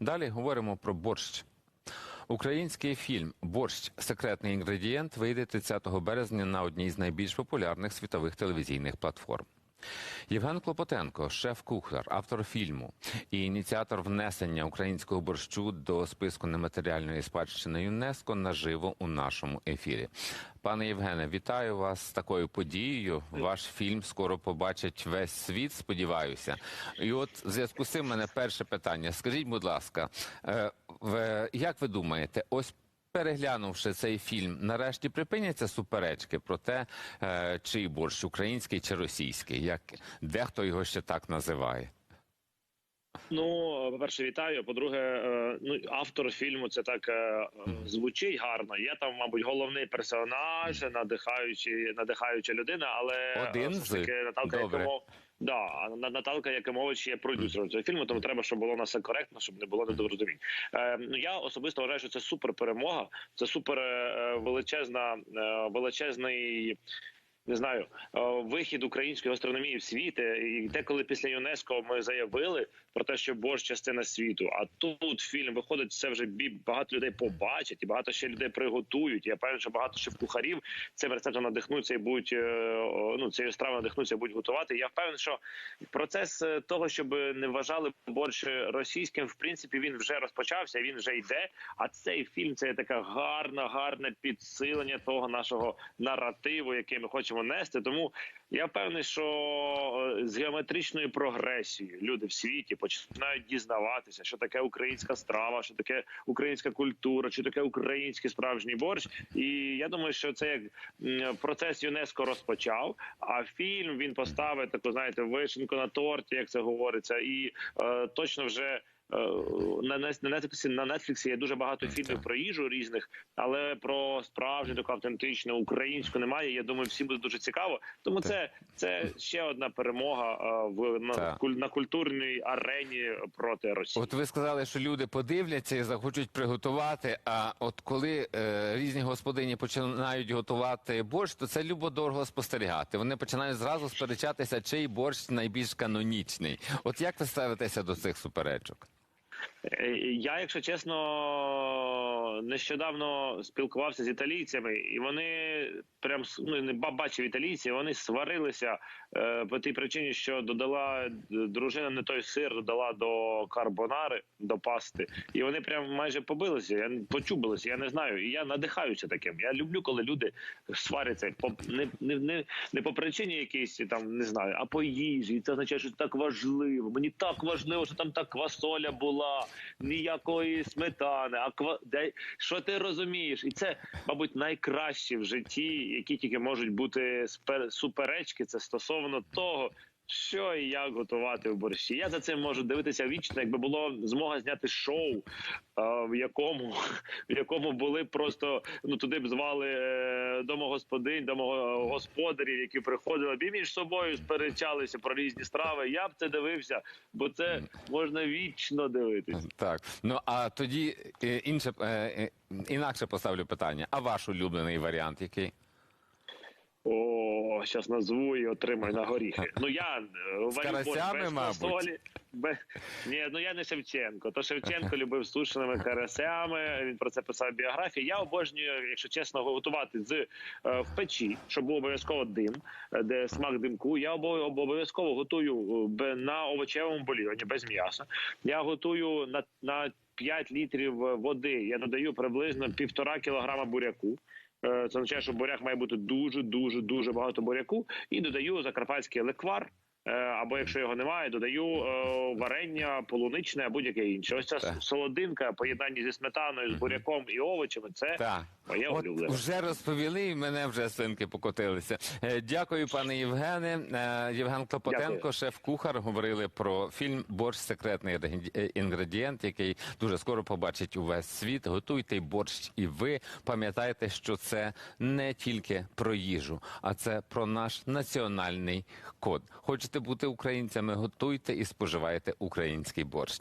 Далі говоримо про борщ. Український фільм Борщ секретний інгредієнт вийде 30 березня на одній з найбільш популярних світових телевізійних платформ. Євген Клопотенко, шеф-кухар, автор фільму і ініціатор внесення українського борщу до списку нематеріальної спадщини ЮНЕСКО наживо у нашому ефірі. Пане Євгене, вітаю вас з такою подією. Ваш фільм скоро побачить весь світ. Сподіваюся. І от в зв'язку з цим мене перше питання. Скажіть, будь ласка, е, як ви думаєте, ось Переглянувши цей фільм, нарешті припиняться суперечки про те, е, чий борщ український чи російський, як дехто його ще так називає. Ну, по-перше, вітаю. По-друге, е, ну автор фільму це так е, звучить гарно. Я там, мабуть, головний персонаж, надихаючий, надихаюча людина, але Один все ж таки з? Наталка Добре. Якимов... Да, а На- Наталка Якимович є продюсером цього фільму, тому треба, щоб було на все коректно, щоб не було недорозумінь. Е, ну я особисто вважаю, що це супер перемога. Це супер е, величезна, е, величезний. Не знаю, е, вихід української гастрономії в світ. Е, І деколи після ЮНЕСКО ми заявили про те, що борщ частина світу. А тут фільм виходить, це вже багато людей побачать, і багато ще людей приготують. Я певен, що багато шеф-кухарів цим рецептом надихнуться і будуть е, ну цією стравою надихнуться, і будуть готувати. Я впевнений, що процес того, щоб не вважали борщ російським, в принципі, він вже розпочався, він вже йде. А цей фільм це така гарна, гарне підсилення того нашого наративу, який ми хочемо нести. Тому я впевнений, що е, з геометричною прогресією люди в світі починають дізнаватися, що таке українська страва, що таке українська культура, що таке український справжній борщ. І я думаю, що це як процес ЮНЕСКо розпочав. А фільм він поставить таку, знаєте, вишенку на торті, як це говориться, і е, точно вже. Е, На Нес- на на є дуже багато фільмів про їжу різних, але про справжню таку автентичну українську немає. Я думаю, всім буде дуже цікаво. Тому це, це ще одна перемога е, в на, на культурній арені проти Росії. От ви сказали, що люди подивляться і захочуть приготувати. А от коли е, різні господині починають готувати борщ, то це любо-дорого спостерігати. Вони починають зразу сперечатися, чий борщ найбільш канонічний. От як ви ставитеся до цих суперечок? Е, Я, якщо чесно, нещодавно спілкувався з італійцями, і вони прям ну, не ба- бачив італійці, вони сварилися е, по тій причині, що додала е, дружина не той сир, додала до карбонари, до пасти, і вони прям майже побилися. Я почубилися. Я не знаю. І я надихаюся таким. Я люблю, коли люди сваряться по не, не, не, не по причині якійсь там не знаю, а по їжі. І це означає, що так важливо. Мені так важливо, що там та квасоля була, ніякої сметани. А ква... що ти розумієш? І це, мабуть, найкраще в житті, які тільки можуть бути суперечки. Це стосовно того. Що і як готувати в борщі? Я за цим можу дивитися вічно, якби було змога зняти шоу, в якому в якому були просто ну туди б звали е, домогосподинь, домогосподарів, які приходили б і між собою сперечалися про різні страви. Я б це дивився, бо це можна вічно дивитися. Так, ну а тоді е, інше е, інакше поставлю питання. А ваш улюблений варіант який? О, зараз назву і отримаю на горіхи. Ну я е, варю борщ карасями, без мабуть? фасолі. Бе... Ні, ну я не Шевченко. То Шевченко любив з тушеними карасями. Він про це писав в біографії. Я обожнюю, якщо чесно, готувати з е, в печі, щоб був обов'язково дим, е, де смак димку. Я обов'язково готую на овочевому бульйоні без м'яса. Я готую на, на 5 літрів води. Я додаю приблизно півтора кілограма буряку. Е, Це означає, що буряк має бути дуже, дуже, дуже багато буряку. І додаю закарпатський леквар. Е, Або якщо його немає, додаю е, варення полуничне, або будь-яке інше. Ось ця Так. солодинка, поєднання зі сметаною, з буряком і овочами. Це Так. моє От улюблене. вже розповіли, і мене вже свинки покотилися. Е, Дякую, пане Євгене. Євген Клопотенко, шеф-кухар, говорили про фільм Борщ секретний інгредієнт, який дуже скоро побачить увесь світ. Готуйте борщ, і ви пам'ятайте, що це не тільки про їжу, а це про наш національний код. Хочете бути українцями? Готуйте і споживайте український борщ.